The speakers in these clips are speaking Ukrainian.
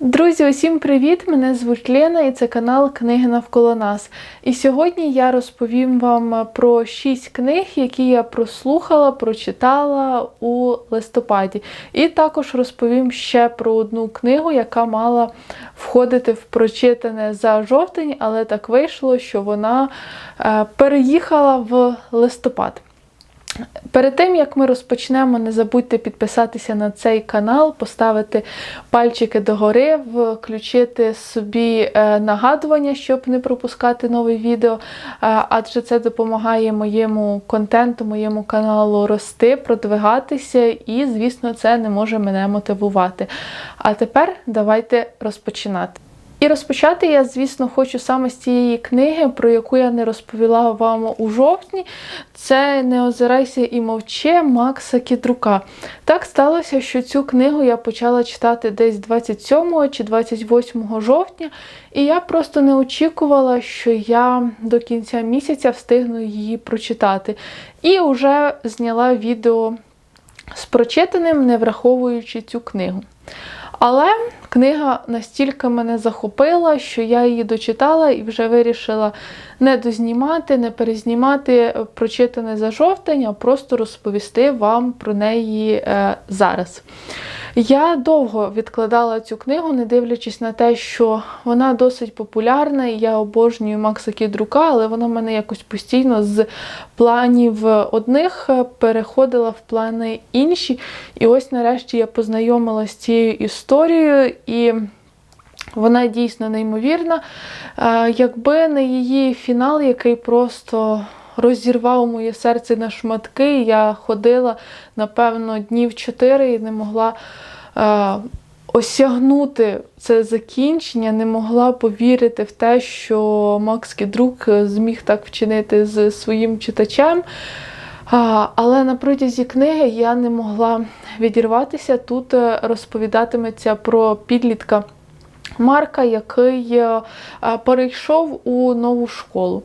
Друзі, усім привіт! Мене звуть Лена і це канал Книги навколо нас. І сьогодні я розповім вам про шість книг, які я прослухала, прочитала у листопаді. І також розповім ще про одну книгу, яка мала входити в прочитане за жовтень, але так вийшло, що вона е, переїхала в листопад. Перед тим, як ми розпочнемо, не забудьте підписатися на цей канал, поставити пальчики догори, включити собі е, нагадування, щоб не пропускати нове відео, е, адже це допомагає моєму контенту, моєму каналу рости, продвигатися, і, звісно, це не може мене мотивувати. А тепер давайте розпочинати. І розпочати я, звісно, хочу саме з цієї книги, про яку я не розповіла вам у жовтні. Це Не озирайся і мовче Макса Кідрука. Так сталося, що цю книгу я почала читати десь 27 чи 28 жовтня, і я просто не очікувала, що я до кінця місяця встигну її прочитати. І вже зняла відео з прочитаним, не враховуючи цю книгу. Але книга настільки мене захопила, що я її дочитала і вже вирішила не дознімати, не перезнімати прочитане за жовтень, а просто розповісти вам про неї е, зараз. Я довго відкладала цю книгу, не дивлячись на те, що вона досить популярна, і я обожнюю Макса Кідрука, але вона мене якось постійно з планів одних переходила в плани інші. І ось нарешті я познайомилася з цією історією і. Вона дійсно неймовірна. Якби не її фінал, який просто розірвав моє серце на шматки. Я ходила, напевно, днів чотири і не могла е, осягнути це закінчення, не могла повірити в те, що Макс Кідрук зміг так вчинити з своїм читачем. Але на протязі книги я не могла відірватися. Тут е, розповідатиметься про підлітка. Марка, який е, перейшов у нову школу.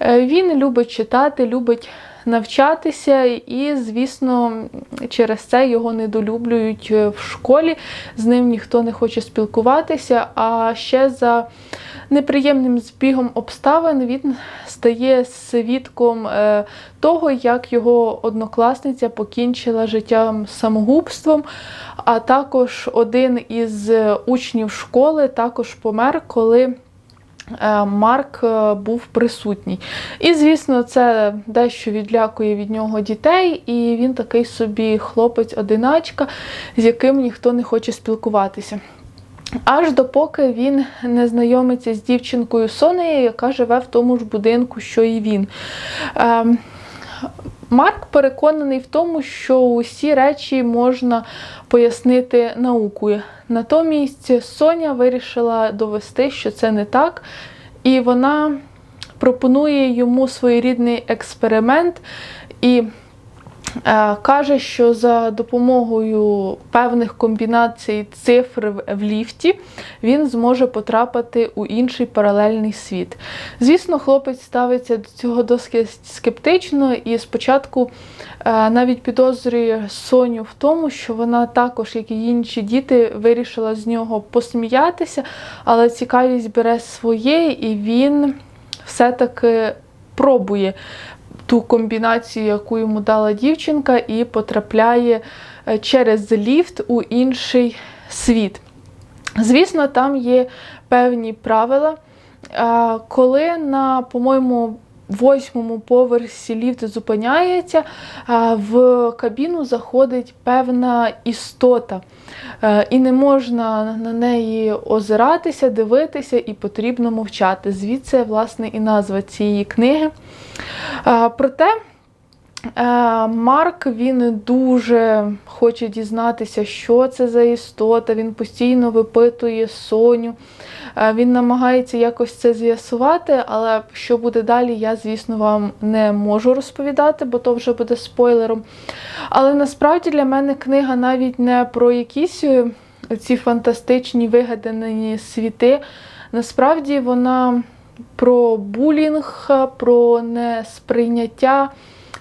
Е, він любить читати, любить навчатися, і, звісно, через це його недолюблюють е, в школі, з ним ніхто не хоче спілкуватися. А ще за неприємним збігом обставин він стає свідком е, того, як його однокласниця покінчила життям самогубством. А також один із учнів школи також помер, коли Е, Марк е, був присутній. І, звісно, це дещо відлякує від нього дітей, і він такий собі хлопець-одиначка, з яким ніхто не хоче спілкуватися. Аж допоки він не знайомиться з дівчинкою Сонею, яка живе в тому ж будинку, що і він. Ем, Марк переконаний в тому, що усі речі можна пояснити наукою. Натомість Соня вирішила довести, що це не так, і вона пропонує йому своєрідний експеримент. І каже, що за допомогою певних комбінацій цифр в ліфті він зможе потрапити у інший паралельний світ. Звісно, хлопець ставиться до цього досить скептично, і спочатку е, навіть підозрює Соню в тому, що вона також, як і інші діти, вирішила з нього посміятися, але цікавість бере своє, і він все-таки пробує ту комбінацію, яку йому дала дівчинка, і потрапляє е, через ліфт у інший світ. Звісно, там є певні правила. Коли на, по-моєму, восьмому поверсі ліфт зупиняється, в кабіну заходить певна істота, е, і не можна на неї озиратися, дивитися, і потрібно мовчати. Звідси, власне, і назва цієї книги. Проте Е, Марк він дуже хоче дізнатися, що це за істота. Він постійно випитує Соню. Е, він намагається якось це з'ясувати, але що буде далі, я, звісно, вам не можу розповідати, бо то вже буде спойлером. Але насправді для мене книга навіть не про якісь е, ці фантастичні вигадані світи. Насправді вона про булінг, про несприйняття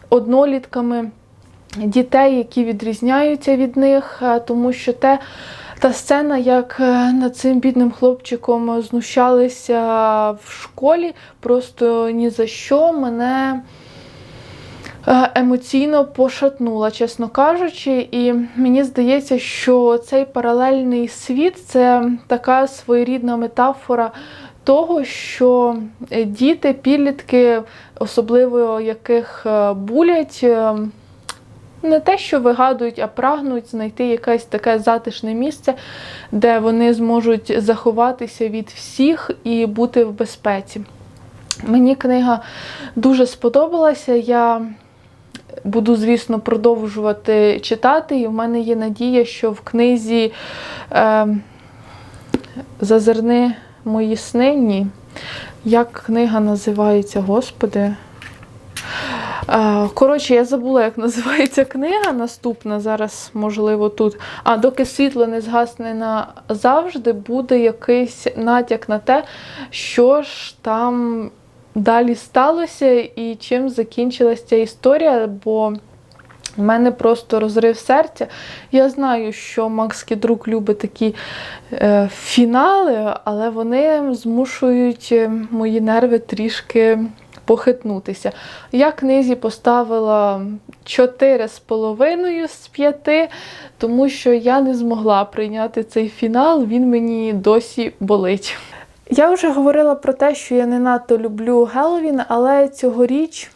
однолітками дітей, які відрізняються від них, е, тому що те, Та сцена, як е, над цим бідним хлопчиком знущалися в школі, просто ні за що мене е, емоційно пошатнула, чесно кажучи. І мені здається, що цей паралельний світ це така своєрідна метафора того, що е, діти, підлітки, особливо яких е, булять. е, не те, що вигадують, а прагнуть знайти якесь таке затишне місце, де вони зможуть заховатися від всіх і бути в безпеці. Мені книга дуже сподобалася. Я буду, звісно, продовжувати читати, і в мене є надія, що в книзі е, Зазирни мої сни. Ні. Як книга називається, Господи? Коротше, я забула, як називається книга наступна. Зараз, можливо, тут. А доки світло не згасне назавжди, буде якийсь натяк на те, що ж там далі сталося і чим закінчилася ця історія. Бо в мене просто розрив серця. Я знаю, що Макс Кідрук любить такі е, фінали, але вони змушують е, мої нерви трішки похитнутися. Я книзі поставила 4,5 з 5, тому що я не змогла прийняти цей фінал, він мені досі болить. Я вже говорила про те, що я не надто люблю Геловін, але цьогоріч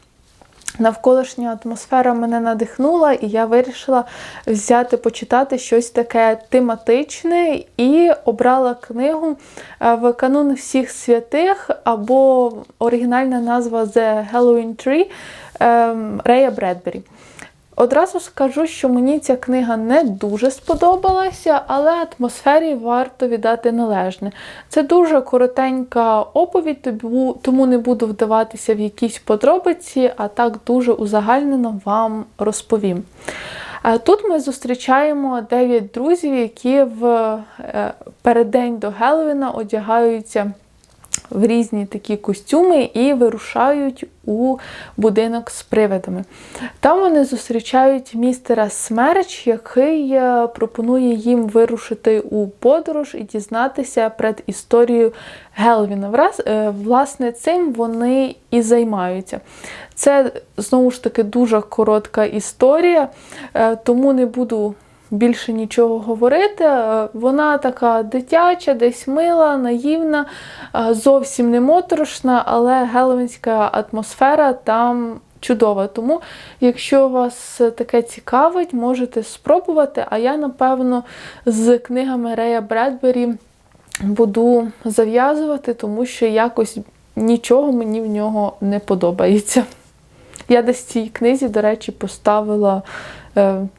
навколишня атмосфера мене надихнула, і я вирішила взяти почитати щось таке тематичне і обрала книгу е, в канун всіх святих або оригінальна назва The Halloween Tree ем, Рея Бредбері. Одразу скажу, що мені ця книга не дуже сподобалася, але атмосфері варто віддати належне. Це дуже коротенька оповідь, тому не буду вдаватися в якісь подробиці, а так дуже узагальнено вам розповім. Е, Тут ми зустрічаємо дев'ять друзів, які в е, переддень до Геловіна одягаються в різні такі костюми і вирушають у будинок з привидами. Там вони зустрічають містера Смерч, який е, пропонує їм вирушити у подорож і дізнатися перед історією Гелвіна. Е, Власне, цим вони і займаються. Це знову ж таки дуже коротка історія, е, тому не буду більше нічого говорити. Е, Вона така дитяча, десь мила, наївна, е, зовсім не моторошна, але геловінська атмосфера там чудова. Тому, якщо вас таке цікавить, можете спробувати. А я, напевно, з книгами Рея Бредбері буду зав'язувати, тому що якось нічого мені в нього не подобається. Я десь цій книзі, до речі, поставила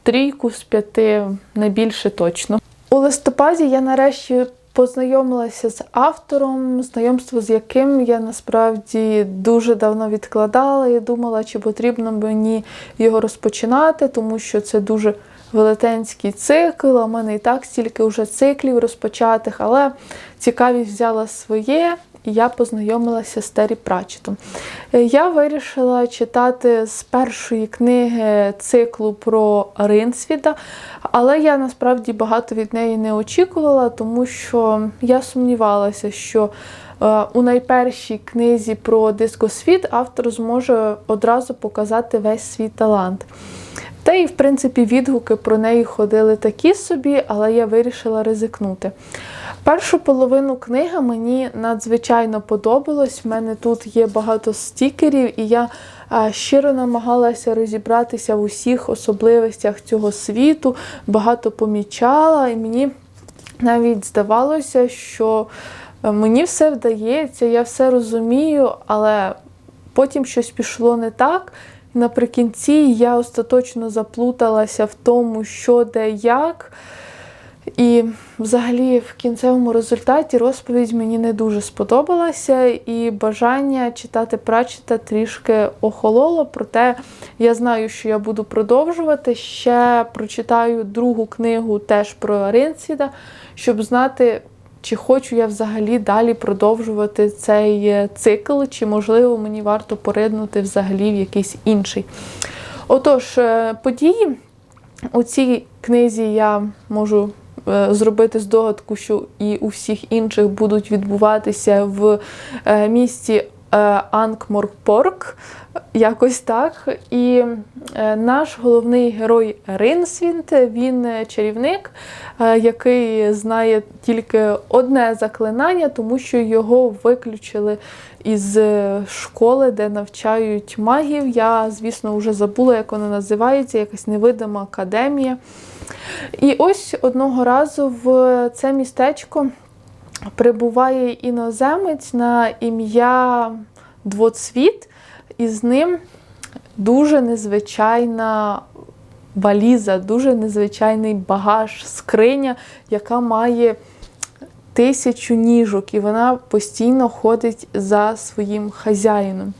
трійку з п'яти, не більше точно. У листопаді я нарешті познайомилася з автором, знайомство з яким я насправді дуже давно відкладала і думала, чи потрібно мені його розпочинати, тому що це дуже велетенський цикл. А в мене і так стільки вже циклів розпочатих, але цікавість взяла своє. Я познайомилася з Террі Пратчетом. Е, Я вирішила читати з першої книги циклу про Ринсвіда, але я насправді багато від неї не очікувала, тому що я сумнівалася, що е, у найпершій книзі про дискосвіт автор зможе одразу показати весь свій талант. Та і, в принципі, відгуки про неї ходили такі собі, але я вирішила ризикнути. Першу половину книги мені надзвичайно подобалось. В мене тут є багато стікерів, і я щиро намагалася розібратися в усіх особливостях цього світу, багато помічала, і мені навіть здавалося, що е, мені все вдається, я все розумію, але потім щось пішло не так. Наприкінці я остаточно заплуталася в тому, що де як. І взагалі в кінцевому результаті розповідь мені не дуже сподобалася, і бажання читати Пратчета трішки охололо. Проте я знаю, що я буду продовжувати. Ще прочитаю другу книгу теж про Ринсвіда, щоб знати, чи хочу я взагалі далі продовжувати цей е, цикл, чи можливо мені варто поринути взагалі в якийсь інший. Отож, е, події у цій книзі я можу зробити здогадку, що і у всіх інших будуть відбуватися в е, місті е, Анкморпорк. Якось так. І е, наш головний герой Ринсвінт, він е, чарівник, е, який знає тільки одне заклинання, тому що його виключили із е, школи, де навчають магів. Я, звісно, вже забула, як вона називається, якась невидима академія. І ось одного разу в це містечко прибуває іноземець на ім'я Двоцвіт, і з ним дуже незвичайна валіза, дуже незвичайний багаж, скриня, яка має тисячу ніжок, і вона постійно ходить за своїм хазяїном.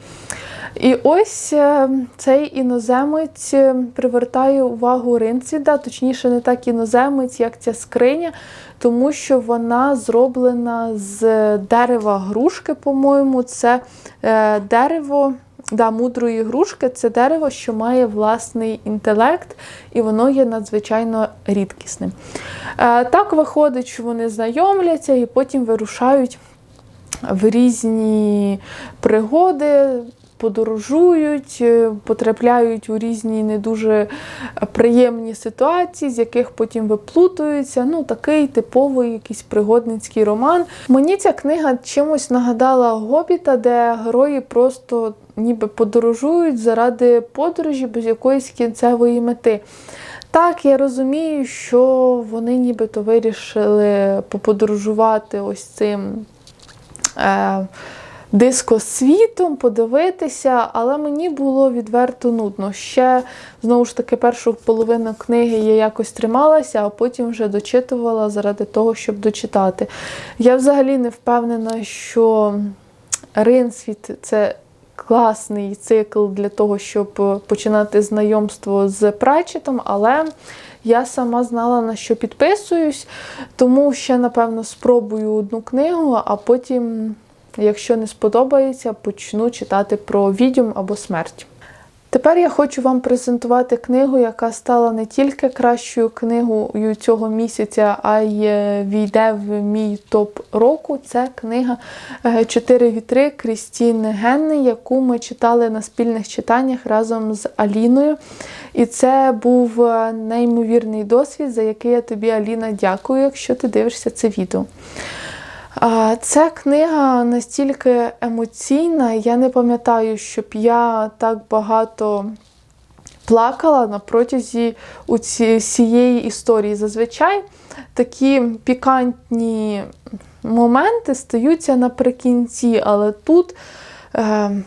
І ось е, цей іноземець е, привертає увагу Ринцвіда, точніше, не так іноземець, як ця скриня, тому що вона зроблена з дерева грушки, по-моєму, це е, дерево. Да, мудрої грушки це дерево, що має власний інтелект, і воно є надзвичайно рідкісним. Е, так виходить, що вони знайомляться і потім вирушають в різні пригоди, подорожують, е, потрапляють у різні не дуже приємні ситуації, з яких потім виплутуються. Ну, такий типовий якийсь пригодницький роман. Мені ця книга чимось нагадала Гобіта, де герої просто ніби подорожують заради подорожі без якоїсь кінцевої мети. Так, я розумію, що вони нібито вирішили поподорожувати ось цим. Е, Дискосвітом подивитися, але мені було відверто нудно. Ще знову ж таки першу половину книги я якось трималася, а потім вже дочитувала заради того, щоб дочитати. Я взагалі не впевнена, що Ринсвіт це класний цикл для того, щоб починати знайомство з Прачетом, але я сама знала, на що підписуюсь, тому ще, напевно, спробую одну книгу, а потім. Якщо не сподобається, почну читати про відьом або смерть. Тепер я хочу вам презентувати книгу, яка стала не тільки кращою книгою цього місяця, а й війде в мій топ року. Це книга Чотири вітри Крістіни Генни, яку ми читали на спільних читаннях разом з Аліною. І це був неймовірний досвід, за який я тобі, Аліна, дякую, якщо ти дивишся це відео. Ця книга настільки емоційна, я не пам'ятаю, щоб я так багато плакала на протязі цієї історії. Зазвичай такі пікантні моменти стаються наприкінці, але тут.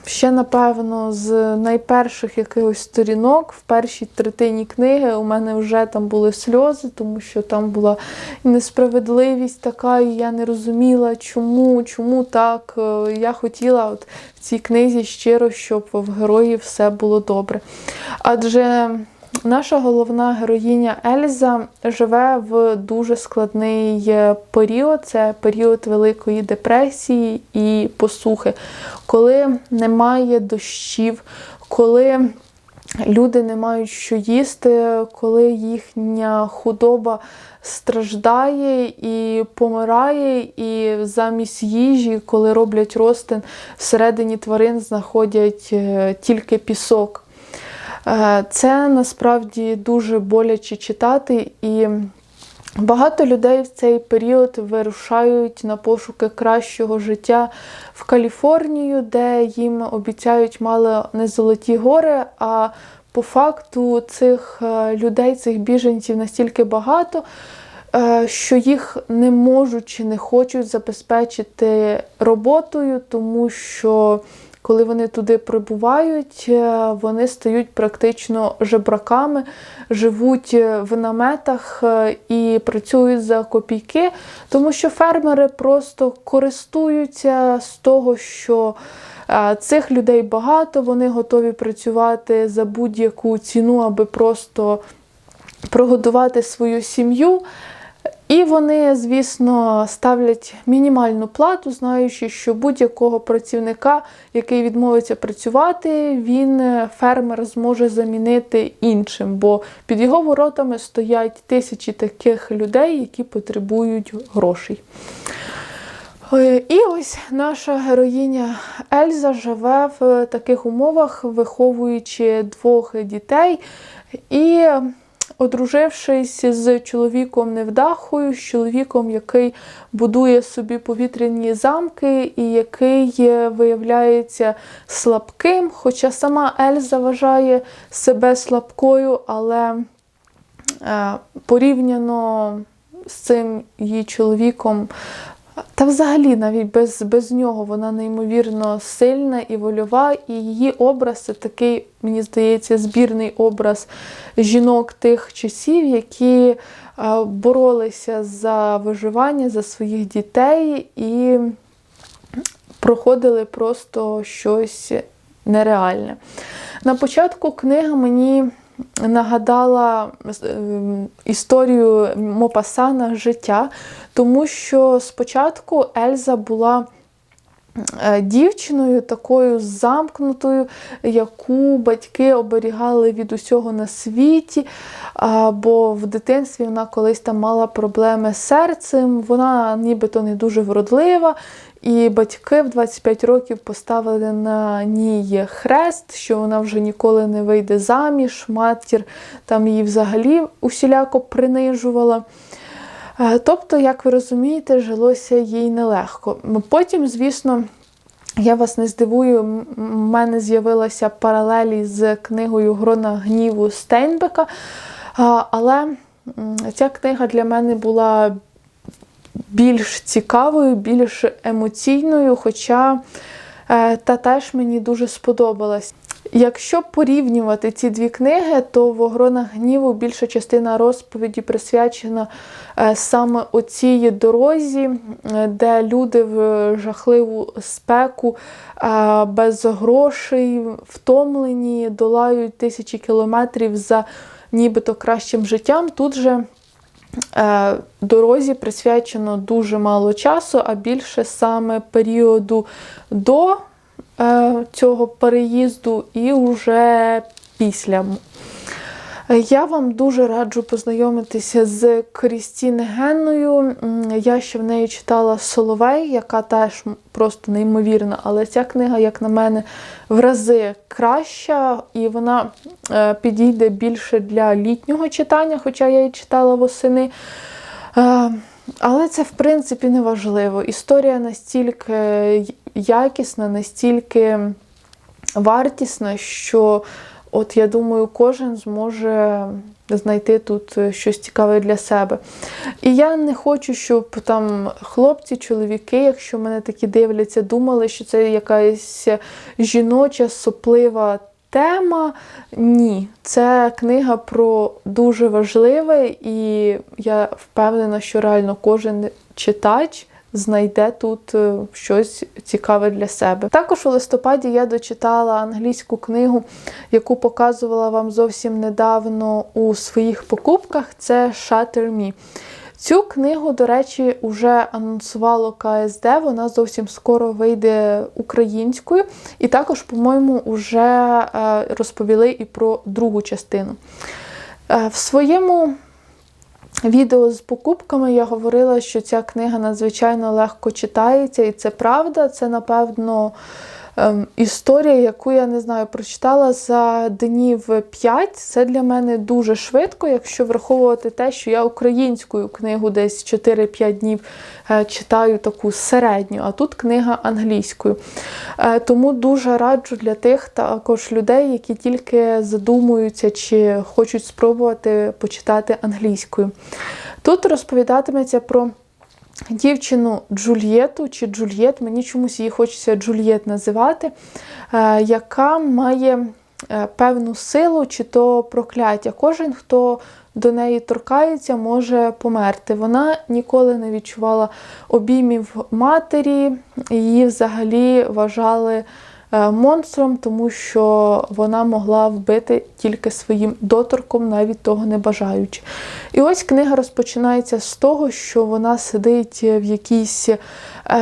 Ще, напевно, з найперших якихось сторінок в першій третині книги у мене вже там були сльози, тому що там була несправедливість така, і я не розуміла, чому, чому так. Е, я хотіла от в цій книзі щиро, щоб в героїв все було добре. Адже Наша головна героїня Ельза живе в дуже складний е, період. Це період Великої депресії і посухи, коли немає дощів, коли люди не мають що їсти, коли їхня худоба страждає і помирає, і замість їжі, коли роблять ростин, всередині тварин знаходять е, тільки пісок. Е, це насправді дуже боляче читати, і багато людей в цей період вирушають на пошуки кращого життя в Каліфорнію, де їм обіцяють мало не золоті гори. а по факту цих е, людей, цих біженців настільки багато, е, що їх не можуть чи не хочуть забезпечити роботою, тому що коли вони туди прибувають, е, вони стають практично жебраками, живуть е, в наметах е, і працюють за копійки, тому що фермери просто користуються з того, що цих людей багато, вони готові працювати за будь-яку ціну, аби просто прогодувати свою сім'ю. І вони, звісно, ставлять мінімальну плату, знаючи, що будь-якого працівника, який відмовиться працювати, він е, фермер зможе замінити іншим, бо під його воротами стоять тисячі таких людей, які потребують грошей. Е, І ось наша героїня Ельза живе в таких умовах, виховуючи двох дітей і одружившись з чоловіком невдахою, з чоловіком, який будує собі повітряні замки, і який виявляється слабким. Хоча сама Ельза вважає себе слабкою, але е, порівняно з цим її чоловіком. Та взагалі навіть без без нього вона неймовірно сильна і вольова, і її образ це такий, мені здається, збірний образ жінок тих часів, які е, боролися за виживання, за своїх дітей і проходили просто щось нереальне. На початку книга мені нагадала е, історію Мопасана життя, тому що спочатку Ельза була. е, Дівчиною такою замкнутою, яку батьки оберігали від усього на світі, бо в дитинстві вона колись там мала проблеми з серцем, вона нібито не дуже вродлива, і батьки в 25 років поставили на ній хрест, що вона вже ніколи не вийде заміж, матір там її взагалі усіляко принижувала. Е, Тобто, як ви розумієте, жилося їй нелегко. Потім, звісно, я вас не здивую, в мене з'явилася паралелі з книгою Грона гніву Стейнбека. Але ця книга для мене була більш цікавою, більш емоційною, хоча е, та теж мені дуже сподобалась. Якщо порівнювати ці дві книги, то в «Огронах гніву більша частина розповіді присвячена е, саме оцій дорозі, е, де люди в жахливу спеку без грошей, втомлені, долають тисячі кілометрів за нібито кращим життям. Тут же Дорозі присвячено дуже мало часу, а більше саме періоду до е, цього переїзду і вже після. Е, Я вам дуже раджу познайомитися з Крістін Генною. Я ще в неї читала Соловей, яка теж просто неймовірна, але ця книга, як на мене, в рази краща, і вона е, підійде більше для літнього читання, хоча я її читала восени. Е, Але це, в принципі, не важливо. Історія настільки якісна, настільки вартісна, що от я думаю, кожен зможе знайти тут щось цікаве для себе. І я не хочу, щоб там хлопці, чоловіки, якщо мене такі дивляться, думали, що це якась жіноча соплива тема. Ні, це книга про дуже важливе, і я впевнена, що реально кожен читач знайде тут е, щось цікаве для себе. Також у листопаді я дочитала англійську книгу, яку показувала вам зовсім недавно у своїх покупках. Це Shatter Me. Цю книгу, до речі, вже анонсувало КСД, вона зовсім скоро вийде українською. І також, по-моєму, вже е, розповіли і про другу частину. Е, В своєму відео з покупками я говорила, що ця книга надзвичайно легко читається, і це правда. Це, напевно, історія, яку я не знаю, прочитала за днів 5. Це для мене дуже швидко, якщо враховувати те, що я українською книгу десь 4-5 днів е, читаю таку середню, а тут книга англійською. Е, Тому дуже раджу для тих також людей, які тільки задумуються чи хочуть спробувати почитати англійською. Тут розповідатиметься про дівчину Джульєту чи Джульєт, мені чомусь її хочеться Джульєт називати, е, яка має е, певну силу чи то прокляття. Кожен, хто до неї торкається, може померти. Вона ніколи не відчувала обіймів матері, її взагалі вважали монстром, тому що вона могла вбити тільки своїм доторком, навіть того не бажаючи. І ось книга розпочинається з того, що вона сидить в якійсь е,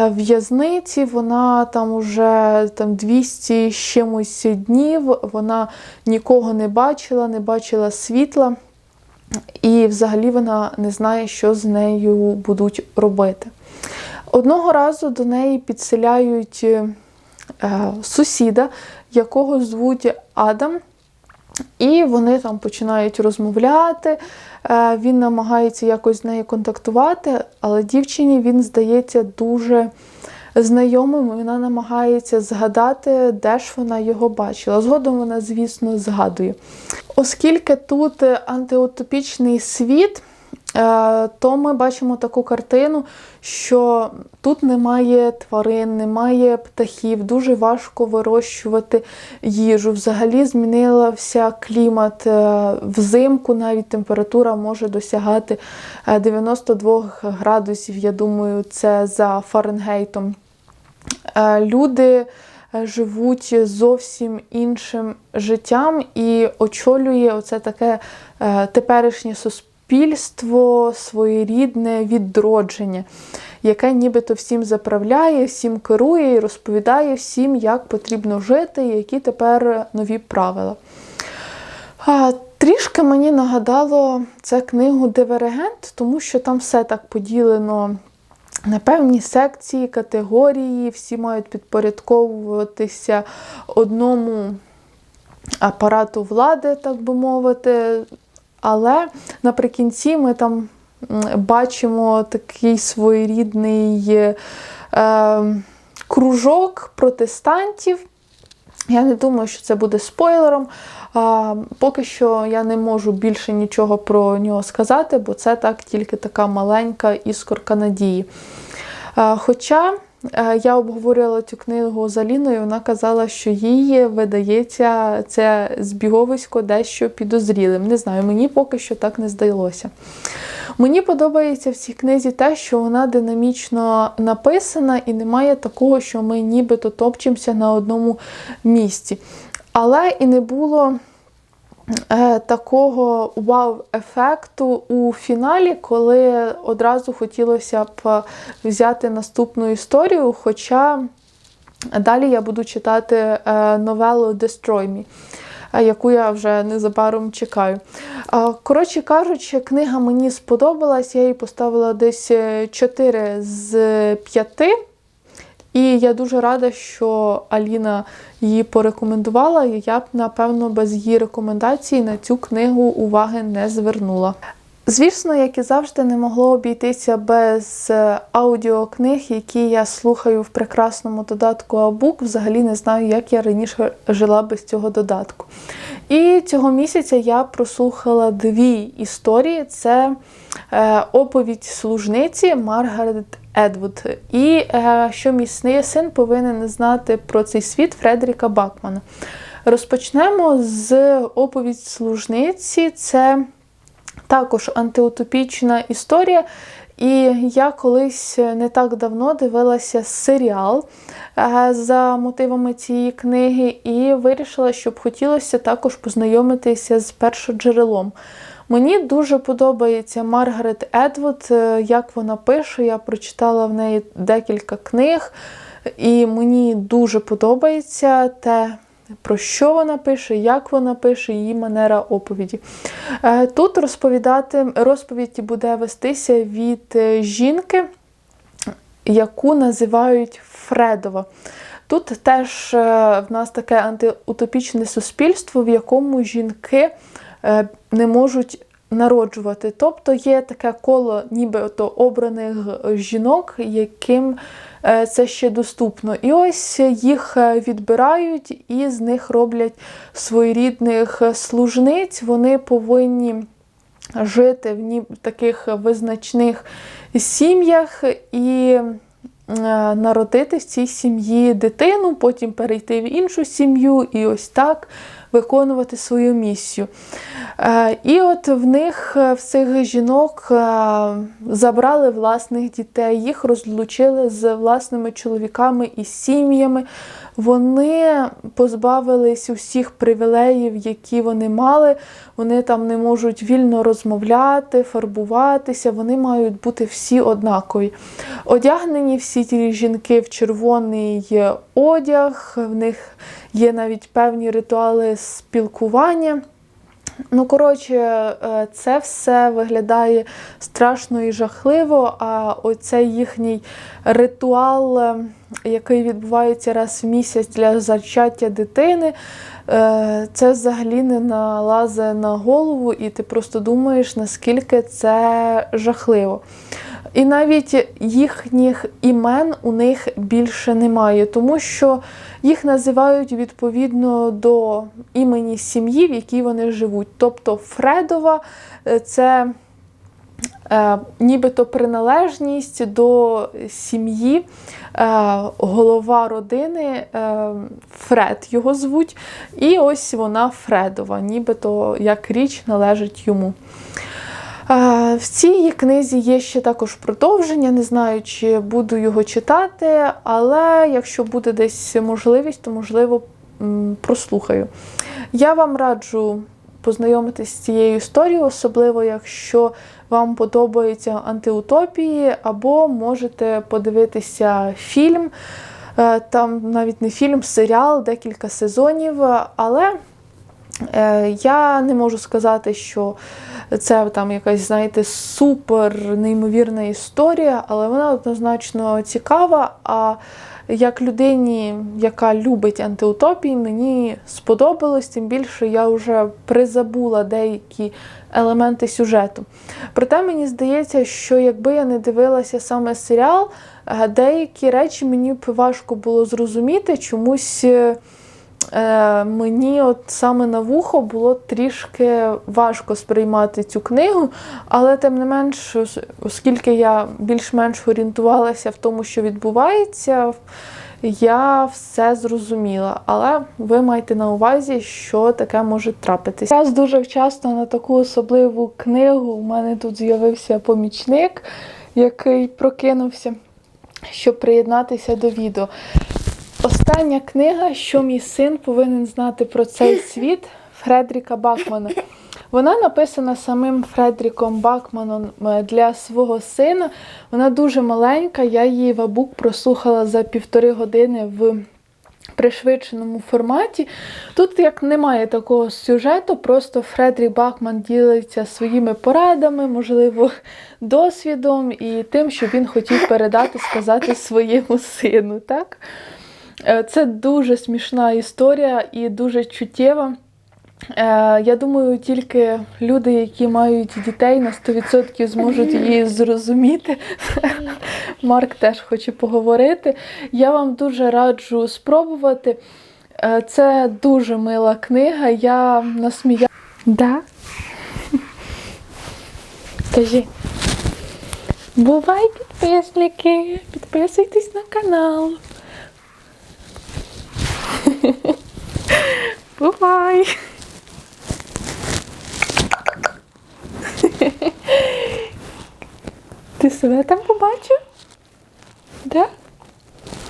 в'язниці, вона там уже там 200 з чимось днів, вона нікого не бачила, не бачила світла. І взагалі вона не знає, що з нею будуть робити. Одного разу до неї підселяють е, сусіда, якого звуть Адам, і вони там починають розмовляти. Е, він намагається якось з нею контактувати, але дівчині він здається дуже знайомим. Вона намагається згадати, де ж вона його бачила. Згодом вона, звісно, згадує. Оскільки тут антиутопічний світ. Е, то ми бачимо таку картину, що тут немає тварин, немає птахів, дуже важко вирощувати їжу. Взагалі змінився клімат е, взимку, навіть температура може досягати 92 е, градусів. Я думаю, це за Фаренгейтом. Люди живуть зовсім іншим життям і очолює оце таке теперішнє суспільство суспільство своєрідне відродження, яке нібито всім заправляє, всім керує і розповідає всім, як потрібно жити, і які тепер нові правила. Трішки мені нагадало це книгу Дивергент, тому що там все так поділено. На певні секції, категорії, всі мають підпорядковуватися одному апарату влади, так би мовити, але наприкінці ми там бачимо такий своєрідний е, кружок протестантів. Я не думаю, що це буде спойлером. А, Поки що я не можу більше нічого про нього сказати, бо це так тільки така маленька іскорка надії. А, Хоча я обговорювала цю книгу з Аліною, вона казала, що їй видається це збіговисько дещо підозрілим. Не знаю, мені поки що так не здалося. Мені подобається в цій книзі те, що вона динамічно написана і немає такого, що ми нібито топчемося на одному місці. Але і не було Е, такого вау-ефекту у фіналі, коли одразу хотілося б взяти наступну історію. Хоча далі я буду читати е, новелу Destroy Me. Е, яку я вже незабаром чекаю. Коротше кажучи, книга мені сподобалась, я їй поставила десь 4 з 5. І я дуже рада, що Аліна її порекомендувала, і я б, напевно, без її рекомендацій на цю книгу уваги не звернула. Звісно, як і завжди, не могло обійтися без е, аудіокниг, які я слухаю в прекрасному додатку Абук. Взагалі не знаю, як я раніше жила без цього додатку. І цього місяця я прослухала дві історії: це е, оповідь служниці Маргарет Едвуд. І е, що мій син повинен знати про цей світ Фредеріка Бакмана. Розпочнемо з оповідь служниці. Це також антиутопічна історія. І я колись не так давно дивилася серіал е, за мотивами цієї книги, і вирішила, що б хотілося також познайомитися з першоджерелом. Мені дуже подобається Маргарет Едвуд, е, як вона пише. Я прочитала в неї декілька книг, і мені дуже подобається те, про що вона пише, як вона пише, її манера оповіді. Е, тут розповідати, розповідь буде вестися від е, жінки, яку називають Фредова. Тут теж в нас таке антиутопічне суспільство, в якому жінки не можуть народжувати. Тобто є таке коло нібито обраних жінок, яким е, це ще доступно. І ось їх е, відбирають і з них роблять своєрідних служниць. Вони повинні жити в таких визначних сім'ях і народити в цій сім'ї дитину, потім перейти в іншу сім'ю і ось так виконувати свою місію. Е, І от в них, е, в цих жінок, е, забрали власних дітей, їх розлучили з власними чоловіками і сім'ями. Вони позбавились усіх привілеїв, які вони мали. Вони там не можуть вільно розмовляти, фарбуватися, вони мають бути всі однакові. Одягнені всі ті жінки в червоний одяг, в них є навіть певні ритуали спілкування. Ну, коротше, е, це все виглядає страшно і жахливо. А оцей їхній ритуал, е, який відбувається раз в місяць для зачаття дитини, е, це взагалі не налазить на голову, і ти просто думаєш, наскільки це жахливо. І навіть їхніх імен у них більше немає, тому що їх називають відповідно до імені сім'ї, в якій вони живуть. Тобто Фредова е, це е, нібито приналежність до сім'ї, е, голова родини е, Фред його звуть. І ось вона Фредова, нібито як річ належить йому. В цій книзі є ще також продовження. Не знаю, чи буду його читати, але якщо буде десь можливість, то можливо прослухаю. Я вам раджу познайомитись з цією історією, особливо якщо вам подобаються антиутопії, або можете подивитися фільм. Е, Там навіть не фільм, серіал, декілька сезонів. Але Е, Я не можу сказати, що це там якась, знаєте, супер неймовірна історія, але вона однозначно цікава. А як людині, яка любить антиутопії, мені сподобалось, тим більше я вже призабула деякі елементи сюжету. Проте мені здається, що якби я не дивилася саме серіал, е, деякі речі мені б важко було зрозуміти чомусь. Е, мені от саме на вухо було трішки важко сприймати цю книгу, але тим не менш, оскільки я більш-менш орієнтувалася в тому, що відбувається, я все зрозуміла. Але ви маєте на увазі, що таке може трапитися. Зараз дуже вчасно на таку особливу книгу у мене тут з'явився помічник, який прокинувся, щоб приєднатися до відео. Остання книга, що мій син повинен знати про цей світ Фредріка Бакмана. Вона написана самим Фредріком Бакманом е, для свого сина. Вона дуже маленька. Я її в абук прослухала за півтори години в пришвидшеному форматі. Тут як немає такого сюжету, просто Фредрік Бакман ділиться своїми порадами, можливо, досвідом і тим, що він хотів передати, сказати своєму сину. Так? Е, Це дуже смішна історія і дуже чуттєва. Е, Я думаю, тільки люди, які мають дітей, на 100% зможуть її зрозуміти. Марк теж хоче поговорити. Я вам дуже раджу спробувати. Е, Це дуже мила книга. Я насмія. Да? Кажи. Бувай, підписники! Підписуйтесь на канал. Бувай! Ти себе там побачив? Да?